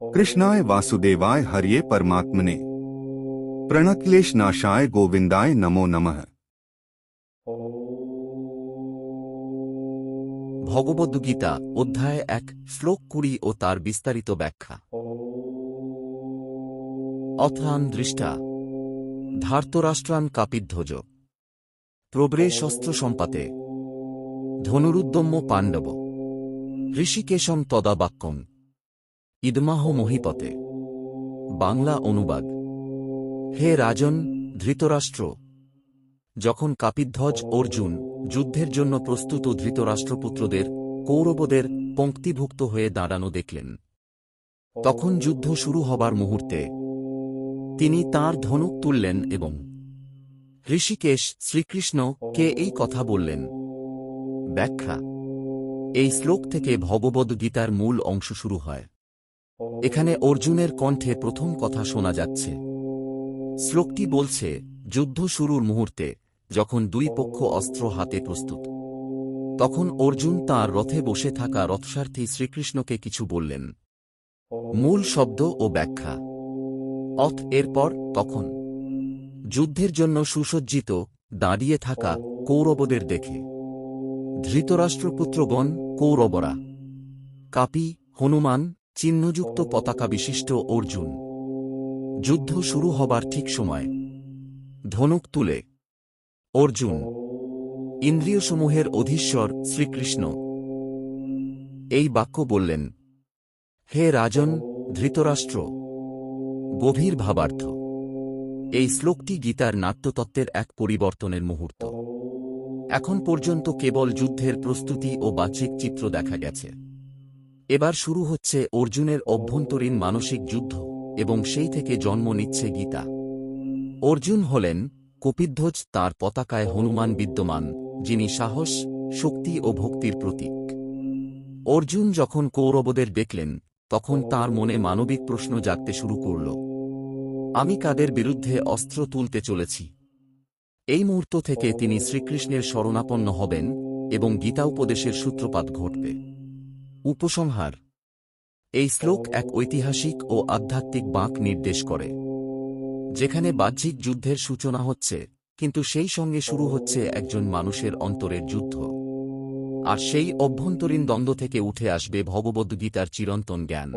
કૃષ્ણાય વાસુદેવાય હરિયે પરમાત્મને પ્રણક્લેશ નાશાય ગોવિંદાય નમો નમઃ ভগবদ্গীতা অধ্যায় এক, শ্লোক কুড়ি ও তার বিস্তারিত ব্যাখ্যা। অথান দৃষ্টা, ধার্তরাষ্ট্রান কাপিধ্বজ। প্রব্রে শস্ত্র সম্পাতে। ধনুরুদ্যম্য পাণ্ডব। ঋষিকেশম তদাবাক্যম ইদমাহ মহিপতে। বাংলা অনুবাদ। হে রাজন, ধৃতরাষ্ট্র! যখন কাপিধ্বজ অর্জুন যুদ্ধের জন্য প্রস্তুত ধৃতরাষ্ট্রপুত্রদের, কৌরবদের পঙ্ক্তিভুক্ত হয়ে দাঁড়ানো দেখলেন। তখন যুদ্ধ শুরু হবার মুহূর্তে তিনি তার ধনুক তুললেন এবং ঋষিকেশ শ্রীকৃষ্ণ কে এই কথা বললেন, ব্যাখ্যা, এই শ্লোক থেকে ভগবদ্গীতার মূল অংশ শুরু হয়। এখানে অর্জুনের কণ্ঠে প্রথম কথা শোনা যাচ্ছে। শ্লোকটি বলছে, যুদ্ধ শুরুর মুহূর্তে, যখন দুই পক্ষ অস্ত্র হাতে প্রস্তুত। তখন অর্জুন তার রথে বসে থাকা রথসার্থী শ্রীকৃষ্ণকে কিছু বললেন। মূল শব্দ ও ব্যাখ্যা। অথ এরপর তখন। যুদ্ধের জন্য সুসজ্জিত, দাঁড়িয়ে থাকা কৌরবদের দেখে। ধৃতরাষ্ট্রপুত্রগণ, কৌরবরা। কাপি, হনুমান চিহ্নযুক্ত পতাকা বিশিষ্ট অর্জুন। যুদ্ধ শুরু হবার ঠিক সময়। ধনুক তুলে। অর্জুন। ইন্দ্রিয়সমূহের অধীশ্বর শ্রীকৃষ্ণ। এই বাক্য বললেন, হে রাজন, ধৃতরাষ্ট্র! গভীর ভাবার্থ। এই শ্লোকটি গীতার নাট্যতত্ত্বের এক পরিবর্তনের মুহূর্ত। এখন পর্যন্ত কেবল যুদ্ধের প্রস্তুতি ও বাহ্যিক চিত্র দেখা গেছে। এবার শুরু হচ্ছে অর্জুনের অভ্যন্তরীণ মানসিক যুদ্ধ এবং সেই থেকে জন্ম নিচ্ছে গীতা। অর্জুন হলেন কপিধ্বজ তার পতাকায় হনুমান বিদ্যমান যিনি সাহস শক্তি ও ভক্তির প্রতীক। অর্জুন যখন কৌরবদের দেখলেন তখন তার মনে মানবিক প্রশ্ন জাগতে শুরু করল আমি কাদের বিরুদ্ধে অস্ত্র তুলতে চলেছি? এই মুহূর্ত থেকে তিনি শ্রীকৃষ্ণের শরণাপন্ন হবেন এবং গীতা উপদেশের সূত্রপাত ঘটবে। উপসংহার। এই শ্লোক এক ঐতিহাসিক ও আধ্যাত্মিক বাঁক নির্দেশ করে। যেখানে বাহ্যিক যুদ্ধের সূচনা হচ্ছে, কিন্তু সেই সঙ্গে শুরু হচ্ছে একজন মানুষের অন্তরের যুদ্ধ। আর সেই অভ্যন্তরীণ দ্বন্দ্ব থেকে উঠে আসবে ভগবদ্গীতার চিরন্তন জ্ঞান।